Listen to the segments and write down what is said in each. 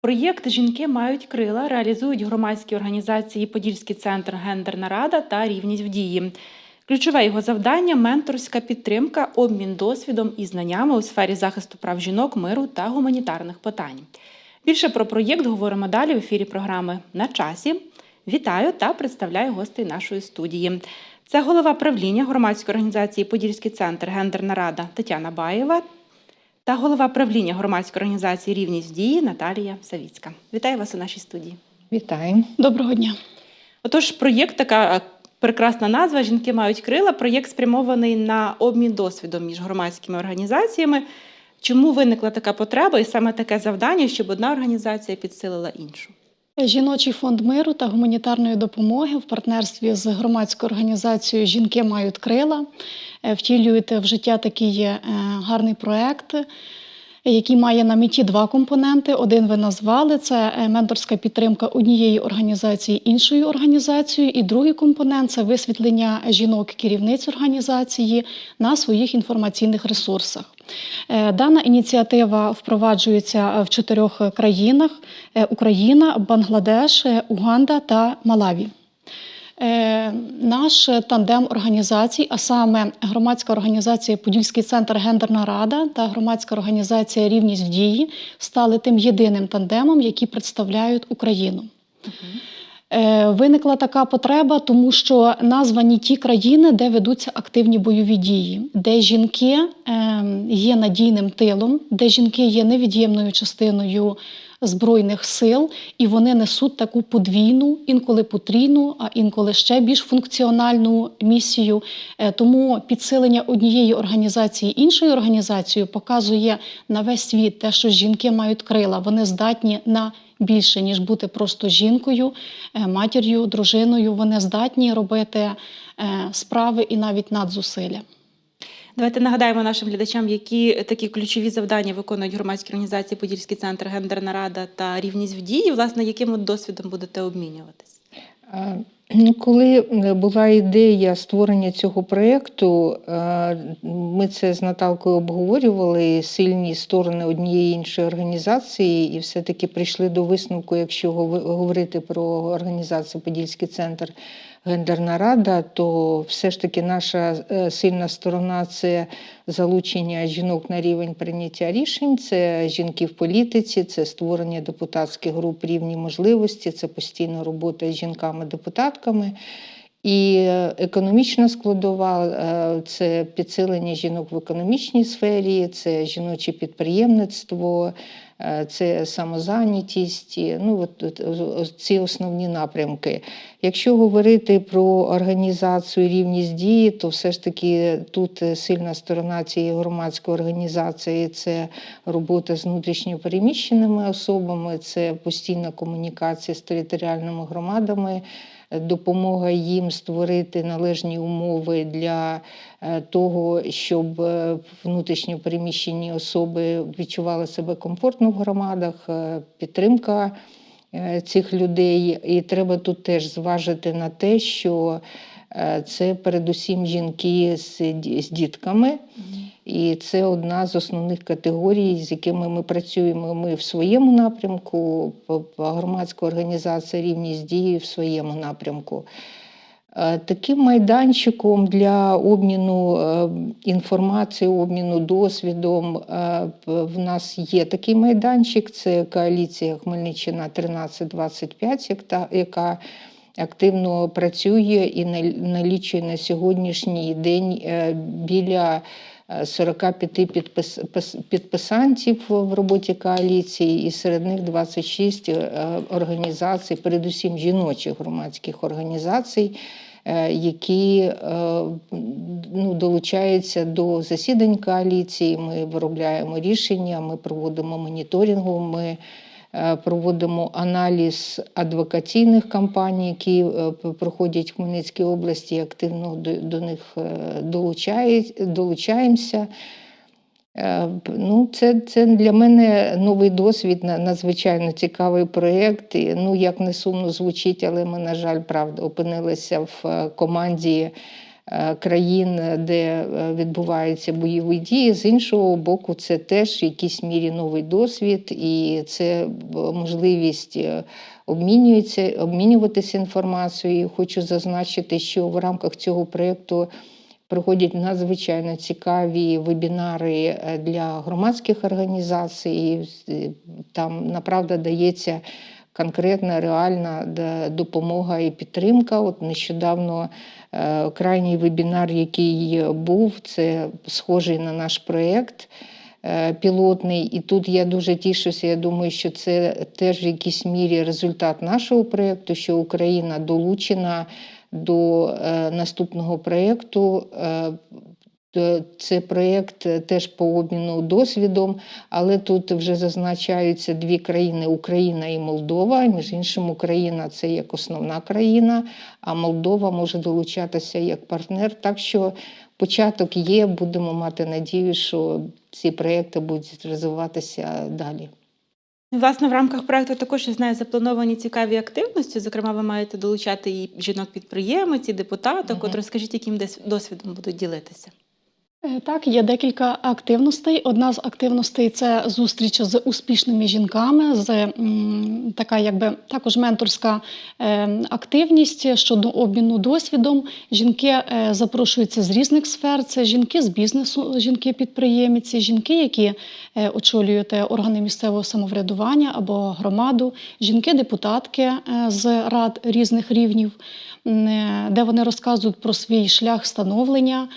Проєкт Жінки мають крила реалізують громадські організації Подільський центр Гендерна рада та рівність в дії. Ключове його завдання менторська підтримка, обмін досвідом і знаннями у сфері захисту прав жінок, миру та гуманітарних питань. Більше про проєкт говоримо далі в ефірі програми на часі. Вітаю та представляю гостей нашої студії. Це голова правління громадської організації Подільський центр Гендерна рада Тетяна Баєва та голова правління громадської організації Рівність в дії Наталія Савіцька. Вітаю вас у нашій студії. Вітаю. Доброго дня. Отож, проєкт така е, прекрасна назва Жінки мають крила. Проєкт спрямований на обмін досвідом між громадськими організаціями. Чому виникла така потреба і саме таке завдання, щоб одна організація підсилила іншу? Жіночий фонд миру та гуманітарної допомоги в партнерстві з громадською організацією Жінки мають крила втілюєте втілюють в життя такий е, гарний проект, який має на меті два компоненти. Один ви назвали це е, менторська підтримка однієї організації іншою організацією. І другий компонент це висвітлення жінок-керівниць організації на своїх інформаційних ресурсах. Е, Дана ініціатива впроваджується в чотирьох країнах: е, Україна, Бангладеш, е, Уганда та Малаві. Е, Наш тандем організацій, а саме громадська організація Подільський центр Гендерна Рада та громадська організація Рівність в дії стали тим єдиним тандемом, які представляють Україну. Е, Виникла така потреба, тому що названі ті країни, де ведуться активні бойові дії, де жінки е, є надійним тилом, де жінки є невід'ємною частиною збройних сил, і вони несуть таку подвійну, інколи потрійну, а інколи ще більш функціональну місію. Е, Тому підсилення однієї організації іншою організацією показує на весь світ те, що жінки мають крила. Вони здатні на більше, ніж бути просто жінкою, е, матір'ю, дружиною. Вони здатні робити е, справи і навіть надзусилля. Давайте нагадаємо нашим глядачам, які такі ключові завдання виконують громадські організації Подільський центр Гендерна рада та рівність в дії. Власне, яким досвідом будете обмінюватись? Ну, Коли е, була ідея створення цього проєкту, е, ми це з Наталкою обговорювали сильні сторони однієї іншої організації, і все-таки прийшли до висновку, якщо говорити про організацію Подільський центр Гендерна Рада, то все ж таки наша е, сильна сторона це залучення жінок на рівень прийняття рішень, це жінки в політиці, це створення депутатських груп рівні можливості, це постійна робота з жінками-депутатками. І е, економічна складова е, це підсилення жінок в економічній сфері, це жіноче підприємництво, е, це самозайнятість. Ну, от, ці основні напрямки. Якщо говорити про організацію рівність дії, то все ж таки тут сильна сторона цієї громадської організації це робота з внутрішньо переміщеними особами, це постійна комунікація з територіальними громадами допомога їм створити належні умови для е, того, щоб е, внутрішньо переміщені особи відчували себе комфортно в громадах, е, підтримка цих людей. І треба тут теж зважити на те, що це передусім жінки з з дітками. І це одна з основних категорій, з якими ми працюємо. Ми в своєму напрямку, громадська організація рівність дії в своєму напрямку. Е, Таким майданчиком для обміну е, інформацією, обміну досвідом е, в нас є такий майданчик. Це коаліція Хмельниччина 1325, яка активно працює і налічує на сьогоднішній день е, біля е, 45 підпис, підписантів в роботі коаліції, і серед них 26 е, організацій, передусім жіночих громадських організацій, е, які е, ну, долучаються до засідань коаліції. Ми виробляємо рішення, ми проводимо моніторингу. Ми е, Проводимо аналіз адвокаційних кампаній, які е, проходять в Хмельницькій області, активно до, них е, долучаємося. Е, Ну, це, це для мене новий досвід, на- надзвичайно цікавий проєкт. Ну, як не сумно звучить, але ми, на жаль, правда, опинилися в е, команді е, країн, де е, відбуваються бойові дії. З іншого боку, це теж в якійсь мірі новий досвід, і це е, можливість е, обмінюватися інформацією. Хочу зазначити, що в рамках цього проєкту проходять надзвичайно цікаві вебінари е, для громадських організацій. Е, Там направда дається конкретна реальна допомога і підтримка. От нещодавно е, крайній вебінар, який був, це схожий на наш проєкт. е, Пілотний, і тут я дуже тішуся. Я думаю, що це теж в якійсь мірі результат нашого проєкту, що Україна долучена до е, наступного проєкту. Е, т- це проєкт е, теж по обміну досвідом, але тут вже зазначаються дві країни Україна і Молдова. Між іншим, Україна це як основна країна, а Молдова може долучатися як партнер. Так що початок є, будемо мати надію, що ці проєкти будуть розвиватися далі. Власне, в рамках проекту також я знаю заплановані цікаві активності. Зокрема, ви маєте долучати і жінок-підприємець, і депутаток. От розкажіть, яким десь досвідом будуть ділитися. Е, Так, є декілька активностей. Одна з активностей це зустріч з успішними жінками, з така, якби також менторська е, активність щодо обміну досвідом. Жінки е, запрошуються з різних сфер. Це жінки з бізнесу, жінки-підприємці, жінки, які очолюють органи місцевого самоврядування або громаду, жінки-депутатки з рад різних рівнів, де вони розказують про свій шлях становлення,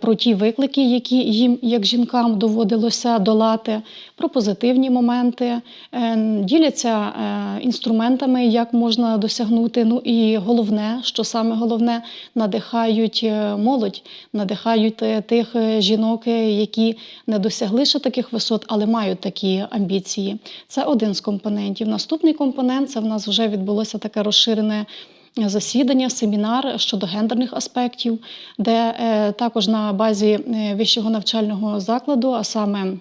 про ті виклики, які їм, як жінкам, доводилося долати, про позитивні моменти, е, діляться е, інструментами, як можна досягнути. Ну і головне, що саме головне, надихають е, молодь, надихають тих жінок, які не досягли ще таких висот, але мають такі амбіції. Це один з компонентів. Наступний компонент це в нас вже відбулося таке розширене. Засідання, семінар щодо гендерних аспектів, де е, також на базі е, вищого навчального закладу, а саме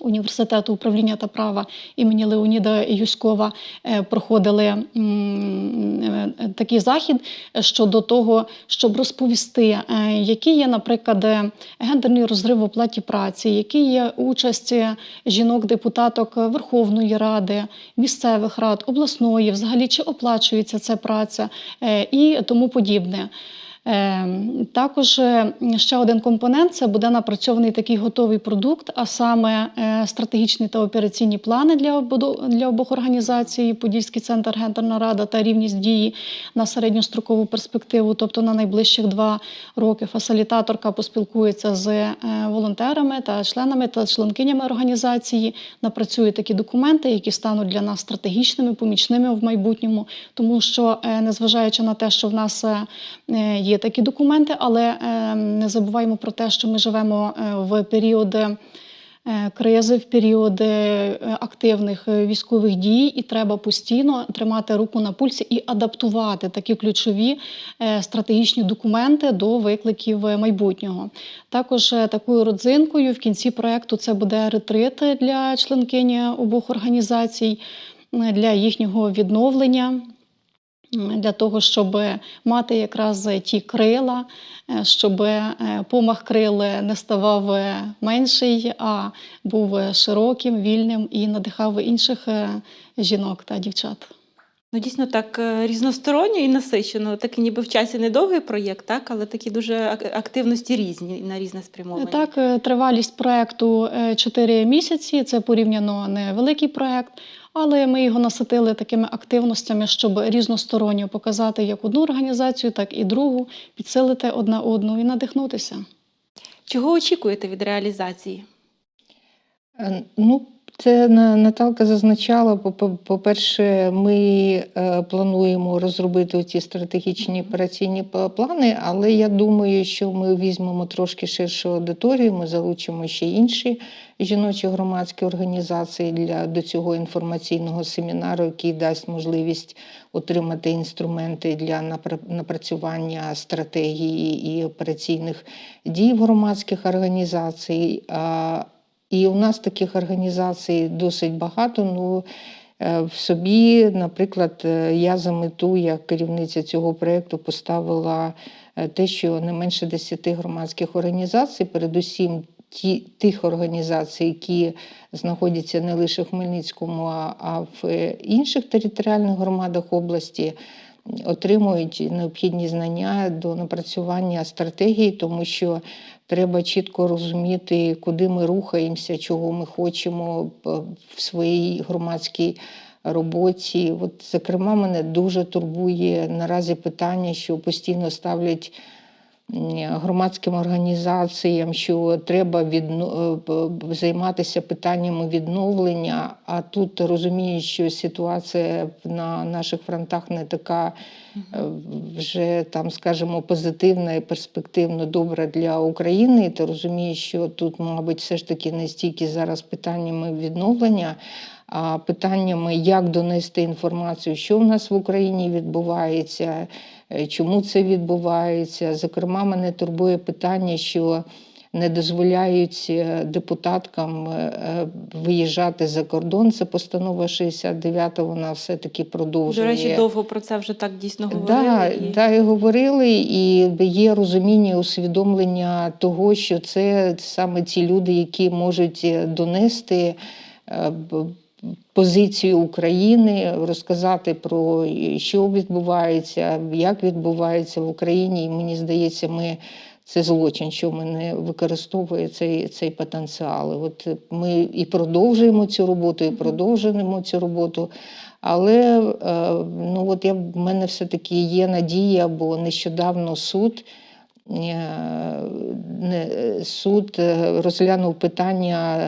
університету управління та права імені Леоніда Юськова, е, проходили е, такий захід щодо того, щоб розповісти, е, які є, наприклад, гендерний розрив в оплаті праці, які є участь жінок-депутаток Верховної Ради, місцевих рад, обласної, взагалі чи оплачується ця праця і тому подібне. Е, Також е, ще один компонент це буде напрацьований такий готовий продукт, а саме е, стратегічні та операційні плани для обох організацій Подільський центр Гендерна рада та рівність дії на середньострокову перспективу, тобто на найближчих два роки. Фасилітаторка поспілкується з е, волонтерами та членами та членкинями організації, напрацює такі документи, які стануть для нас стратегічними, помічними в майбутньому, тому що, незважаючи на те, що в нас е, є такі документи, але е, не забуваємо про те, що ми живемо е, в період. е, Кризи в періоди е, активних військових дій, і треба постійно тримати руку на пульсі і адаптувати такі ключові стратегічні документи до викликів майбутнього. Також такою родзинкою в кінці проекту це буде ретрит для членкині обох організацій для їхнього відновлення. Для того, щоб мати якраз ті крила, е, щоб е, помах крил не ставав е, менший, а був широким, вільним і надихав інших жінок та дівчат. Ну, дійсно так різносторонньо і насичено. Такий ніби в часі недовгий проєкт, так, але такі дуже ак- активності різні на різне спрямовання. Так, тривалість проекту 4 місяці. Це порівняно невеликий проект, але ми його наситили такими активностями, щоб різносторонньо показати як одну організацію, так і другу, підсилити одна одну і надихнутися. Чого очікуєте від реалізації? Е, Ну, це На- Наталка зазначала. по- по- По-перше, ми е, плануємо розробити ці стратегічні операційні плани, але я думаю, що ми візьмемо трошки ширшу аудиторію, ми залучимо ще інші жіночі громадські організації для до цього інформаційного семінару, який дасть можливість отримати інструменти для напрацювання стратегії і операційних дій в громадських організацій. І у нас таких організацій досить багато. Ну, Е, В собі, наприклад, е, я за мету, як керівниця цього проєкту, поставила е, те, що не менше 10 громадських організацій, передусім ті, тих організацій, які знаходяться не лише в Хмельницькому, а, в інших територіальних громадах області, отримують необхідні знання до напрацювання стратегії, тому що треба чітко розуміти, куди ми рухаємося, чого ми хочемо в своїй громадській роботі. От, зокрема, мене дуже турбує наразі питання, що постійно ставлять громадським організаціям, що треба відно... е, займатися питаннями відновлення. А тут розуміють, що ситуація на наших фронтах не така е, вже там, скажімо, позитивна і перспективно добра для України. Ти розумієш, що тут, мабуть, все ж таки не стільки зараз питаннями відновлення, питаннями, як донести інформацію, що в нас в Україні відбувається, е, чому це відбувається. Зокрема, мене турбує питання, що не дозволяють е, депутаткам е, виїжджати за кордон. Це постанова 69, вона все-таки продовжує. До речі, довго про це вже так дійсно говорили. Да, і- да, і говорили, і є розуміння, усвідомлення того, що це саме ті люди, які можуть донести позицію України, розказати про що відбувається, як відбувається в Україні. І мені здається, ми. Це злочин, що ми не використовуємо цей, цей потенціал. От ми і продовжуємо цю роботу, і продовжуємо цю роботу. Але е, ну от я, в мене все-таки є надія, бо нещодавно суд, суд е, розглянув питання,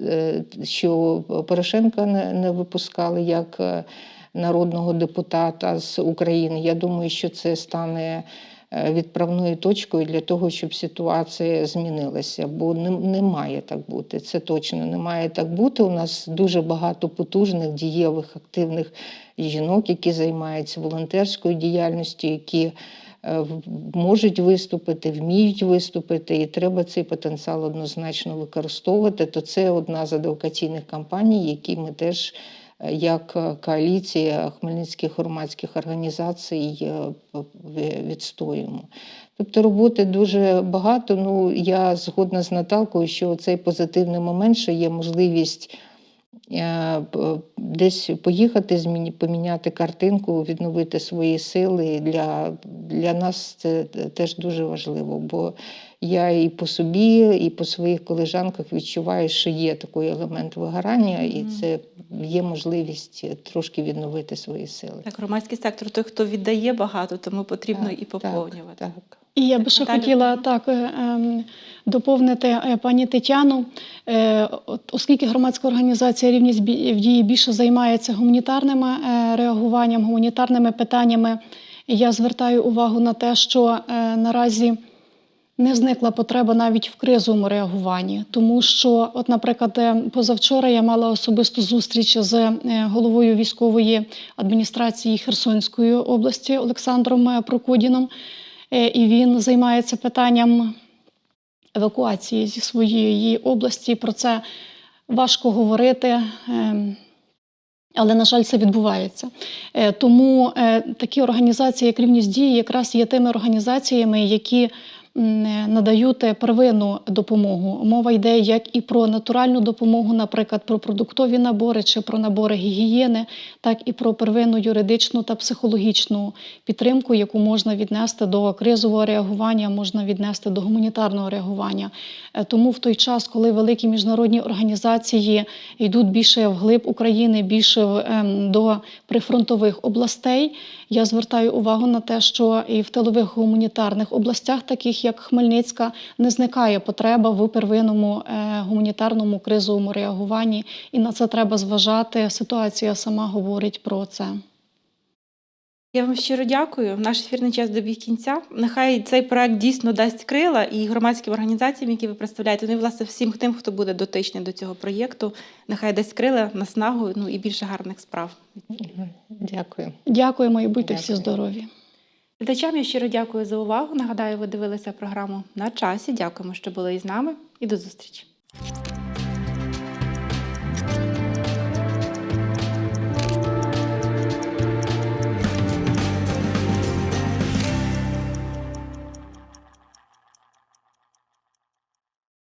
е, що Порошенка не, випускали як е, народного депутата з України. Я думаю, що це стане е, відправною точкою для того, щоб ситуація змінилася, бо не, не має так бути. Це точно не має так бути. У нас дуже багато потужних, дієвих, активних жінок, які займаються волонтерською діяльністю, які е, можуть виступити, вміють виступити, і треба цей потенціал однозначно використовувати. То це одна з адвокаційних кампаній, які ми теж е, як е, коаліція хмельницьких громадських організацій е, відстоюємо. Тобто роботи дуже багато. Ну я згодна з Наталкою, що цей позитивний момент, що є можливість е, десь поїхати, зміні- поміняти картинку, відновити свої сили. Для, для нас це теж дуже важливо, бо я і по собі, і по своїх колежанках відчуваю, що є такий елемент вигорання, і це є можливість трошки відновити свої сили. Так, громадський сектор той, хто віддає багато, тому потрібно Так, і поповнювати. Так. І я би ще хотіла так е, ем, доповнити е, пані Тетяну, Е, оскільки громадська організація рівність в дії більше займається гуманітарним реагуванням, гуманітарними питаннями, я звертаю увагу на те, що наразі не зникла потреба навіть в кризовому реагуванні, тому що, от, наприклад, позавчора я мала особисту зустріч з головою військової адміністрації Херсонської області Олександром Прокудіном, і він займається питанням евакуації зі своєї області. Про це важко говорити. ем, Але, на жаль, це відбувається. Е, Тому е, такі організації, як рівність дії, якраз є тими організаціями, які е, надають е, первинну допомогу. Мова йде як і про натуральну допомогу, наприклад, про продуктові набори чи про набори гігієни, так і про первинну юридичну та психологічну підтримку, яку можна віднести до кризового реагування, можна віднести до гуманітарного реагування. Е, Тому в той час, коли великі міжнародні організації йдуть більше вглиб України, більше в, ем, до прифронтових областей, я звертаю увагу на те, що і в тилових гуманітарних областях, таких як Хмельницька, не зникає потреба в первинному е, гуманітарному кризовому реагуванні, і на це треба зважати. Ситуація сама говорить про це. Я вам щиро дякую. Наш ефірний час добіг кінця. Нехай цей проект дійсно дасть крила і громадським організаціям, які ви представляєте, ну і власне всім тим, хто буде дотичний до цього проєкту. Нехай дасть крила, наснагу, ну і більше гарних справ. Дякую. Дякуємо і будьте всі здорові. Глядачам я щиро дякую за увагу. Нагадаю, ви дивилися програму на часі. Дякуємо, що були із нами, і до зустрічі.